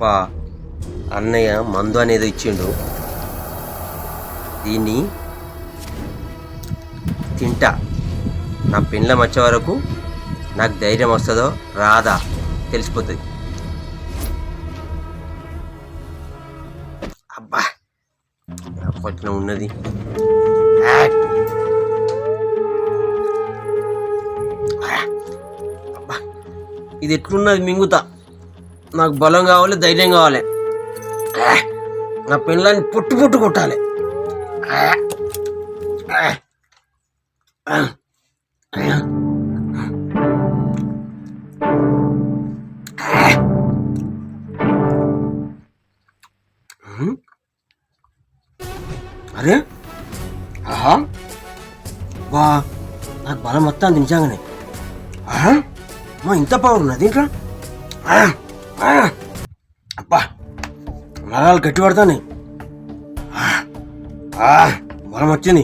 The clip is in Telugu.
బా అన్నయ్య మందు అనేది ఇచ్చిండు. దీన్ని తింటా. నా పెండ్లం వచ్చే వరకు నాకు ధైర్యం వస్తుందో రాదా తెలిసిపోతుంది. అబ్బా అప్పట్లో ఉన్నది. అబ్బా ఇది ఎట్లున్నది మింగుతా? నాకు బలం కావాలి ధైర్యం కావాలి ఆ! నా పెళ్ళాన్ని పుట్టు పుట్టు కొట్టాలి ఆ! ఆ! ఆ! ఆ! హ్మ్? అరే ఆహా వా నాకు బలం మొత్తం నిజంగానే ఆహా మా ఇంత పవర్ ఉన్నది దీంట్లో ఆ, ఆ, అబ్బా నరాలు గట్టి పడతాను బలం వచ్చింది